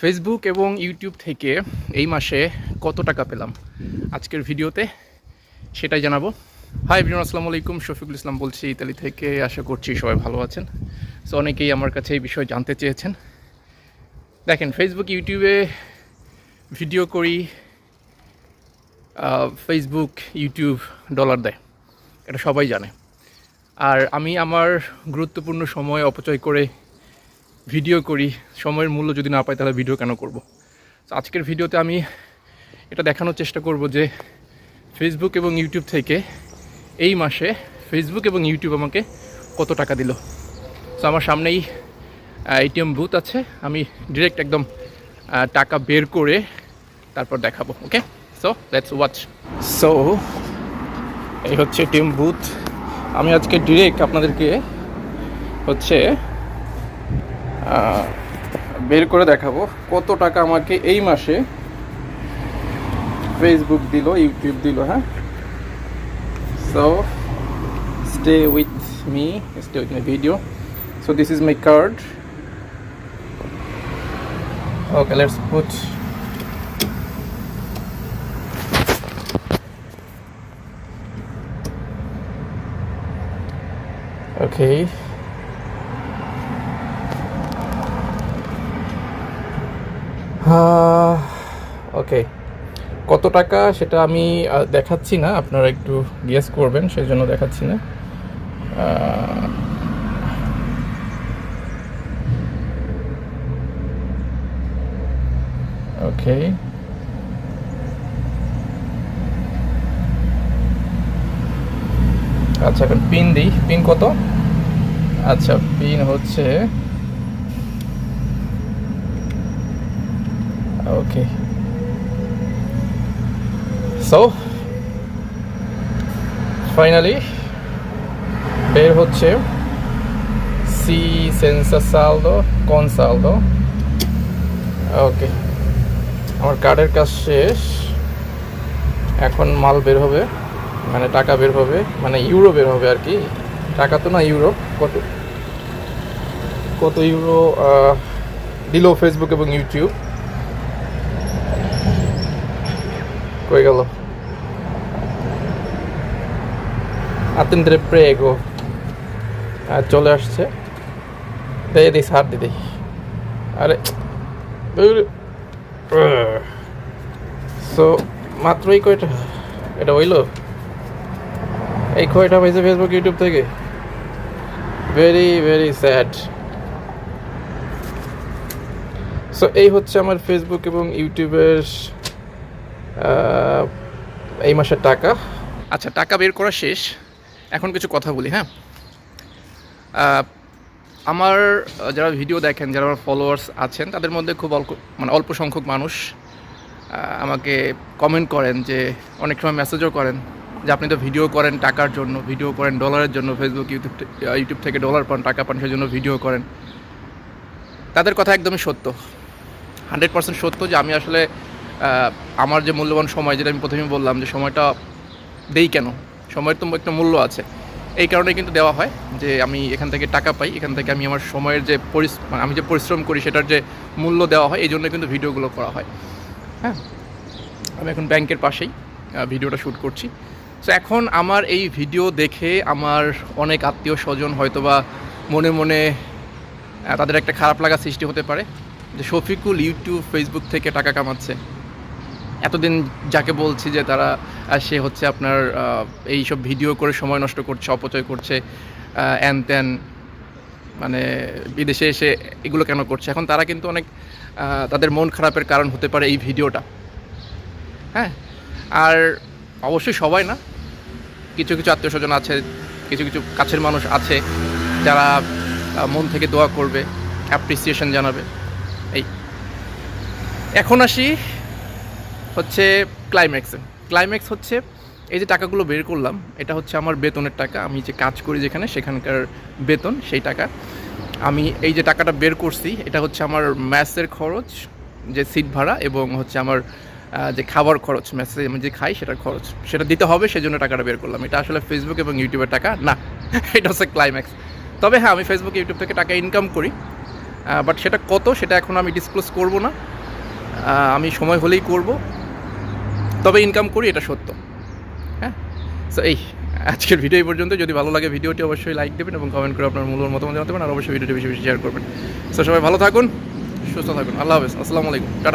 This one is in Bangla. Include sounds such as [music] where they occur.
ফেসবুক এবং ইউটিউব থেকে এই মাসে কত টাকা পেলাম? আজকের ভিডিওতে সেটাই জানাব। হাই বিন আসসালামু আলাইকুম। শফিকুল ইসলাম বলছি, ইতালি থেকে আশা করছি সবাই ভালো আছেন। সো অনেকেই আমার কাছে এই বিষয়ে জানতে চেয়েছেন। দেখেন ফেসবুক ইউটিউবে ভিডিও করি ফেসবুক ইউটিউব ডলার দেয়। এটা সবাই জানে। আর আমি আমার গুরুত্বপূর্ণ সময় অপচয় করে ভিডিও করি, সময়ের মূল্য যদি না পাই তাহলে ভিডিও কেন করব? তো আজকের ভিডিওতে আমি এটা দেখানোর চেষ্টা করব যে ফেসবুক এবং ইউটিউব থেকে এই মাসে ফেসবুক এবং ইউটিউব আমাকে কত টাকা দিল। তো আমার সামনেই এটিএম বুথ আছে। আমি ডিরেক্ট একদম টাকা বের করে তারপর দেখাবো okay so let's watch so এই হচ্ছে এটিএম বুথ আমি আজকে ডিরেক্ট আপনাদেরকে হচ্ছে বের করে দেখাবো কত টাকা আমাকে এই মাসে ফেসবুক দিল ইউটিউব দিল হ্যাঁ? So stay with me stay with my video so this is my card okay let's put Okay. Okay কত টাকা সেটা আমি দেখাচ্ছি না, আপনারা একটু গেস করবেন সেই জন্য দেখাচ্ছি না। ওকে আচ্ছা এখন পিন দিই। পিন কত? আচ্ছা পিন হচ্ছে ওকে সো ফাইনালি বের হচ্ছে সি সেন্সা সালদো কোন সালদো ওকে আমার কার্ডের কাজ শেষ। এখন মাল বের হবে মানে টাকা বের হবে মানে ইউরো বের হবে আর কি। টাকা তো না ইউরো কত কত ইউরো দিল ফেসবুক এবং ইউটিউব কই গেল? আতেন্দ্রে প্রেগো। আর চলে আসছে। দিয়ে দিই, সার দিদি আরে সো মাত্রই কয়টা? এটা হইল? এই কয়টা পাইছে ফেসবুক ইউটিউব থেকে? ভেরি ভেরি স্যাড সো এই হচ্ছে আমার ফেসবুক এবং ইউটিউবের এই মাসের টাকা। আচ্ছা টাকা বের করা শেষ। এখন কিছু কথা বলি হ্যাঁ? আমার যারা ভিডিও দেখেন, যারা আমার ফলোয়ার্স আছেন, তাদের মধ্যে খুব অল্প মানে অল্প সংখ্যক মানুষ আমাকে কমেন্ট করেন যে, অনেক সময় মেসেজও করেন যে, আপনি তো ভিডিও করেন টাকার জন্য ভিডিও করেন ডলারের জন্য ফেসবুক ইউটিউব ইউটিউব থেকে ডলার পান, টাকা পান, সেই জন্য ভিডিও করেন। তাদের কথা একদমই সত্য। হান্ড্রেড পার্সেন্ট সত্য যে, আমি আসলে আমার যে মূল্যবান সময়, যেটা আমি প্রথমেই বললাম যে সময়টা দেই কেন? সময়ের তো একটা মূল্য আছে। এই কারণে কিন্তু দেওয়া হয় যে আমি এখান থেকে টাকা পাই, এখান থেকে আমি আমার সময়ের যে মানে আমি যে পরিশ্রম করি, সেটার যে মূল্য দেওয়া হয় এই জন্য কিন্তু ভিডিওগুলো করা হয়। হ্যাঁ? আমি এখন ব্যাংকের পাশেই ভিডিওটা শ্যুট করছি। তো এখন আমার এই ভিডিও দেখে আমার অনেক আত্মীয় স্বজন হয়তোবা মনে মনে তাদের একটা খারাপ লাগা সৃষ্টি হতে পারে যে শফিকুল ইউটিউব, ফেসবুক থেকে টাকা কামাচ্ছে। এতদিন যাকে বলছি যে তারা সে হচ্ছে আপনার এই সব ভিডিও করে সময় নষ্ট করছে, অপচয় করছে অ্যান ত্যান মানে বিদেশে এসে এগুলো কেন করছে? এখন তারা কিন্তু অনেক তাদের মন খারাপের কারণ হতে পারে এই ভিডিওটা। হ্যাঁ? আর অবশ্যই সবাই না? কিছু কিছু আত্মীয় স্বজন আছে, কিছু কিছু কাছের মানুষ আছে যারা মন থেকে দোয়া করবে অ্যাপ্রিসিয়েশন জানাবে। এই। এখন আসি হচ্ছে ক্লাইম্যাক্সে ক্লাইম্যাক্স হচ্ছে এই যে টাকাগুলো বের করলাম, এটা হচ্ছে আমার বেতনের টাকা। আমি যে কাজ করি যেখানে, সেখানকার বেতন, সেই টাকা। আমি এই যে টাকাটা বের করছি, এটা হচ্ছে আমার ম্যাসের খরচ, যে সিট ভাড়া এবং হচ্ছে আমার যে খাবার খরচ, ম্যাসে আমি যে খাই সেটার খরচ। সেটা দিতে হবে, সেজন্য টাকাটা বের করলাম। এটা আসলে ফেসবুক এবং ইউটিউবের টাকা? না, [laughs] এটা হচ্ছে ক্লাইম্যাক্স তবে হ্যাঁ আমি ফেসবুক ইউটিউব থেকে টাকা ইনকাম করি। বাট সেটা কত, সেটা এখন আমি ডিসক্লোজ করব না। আমি সময় হলেই করব। তবে ইনকাম করি, এটা সত্য। হ্যাঁ? সো এই, আজকের ভিডিও এই পর্যন্ত। যদি ভালো লাগে ভিডিওটি, অবশ্যই লাইক দেবেন এবং কমেন্ট করে আপনার মূল মতামত জানাতে পারেন, আর অবশ্যই ভিডিওটি বেশি বেশি শেয়ার করবেন। সো সবাই ভালো থাকুন, সুস্থ থাকুন। আল্লাহ হাফেজ। আসসালামু আলাইকুম। টাটা।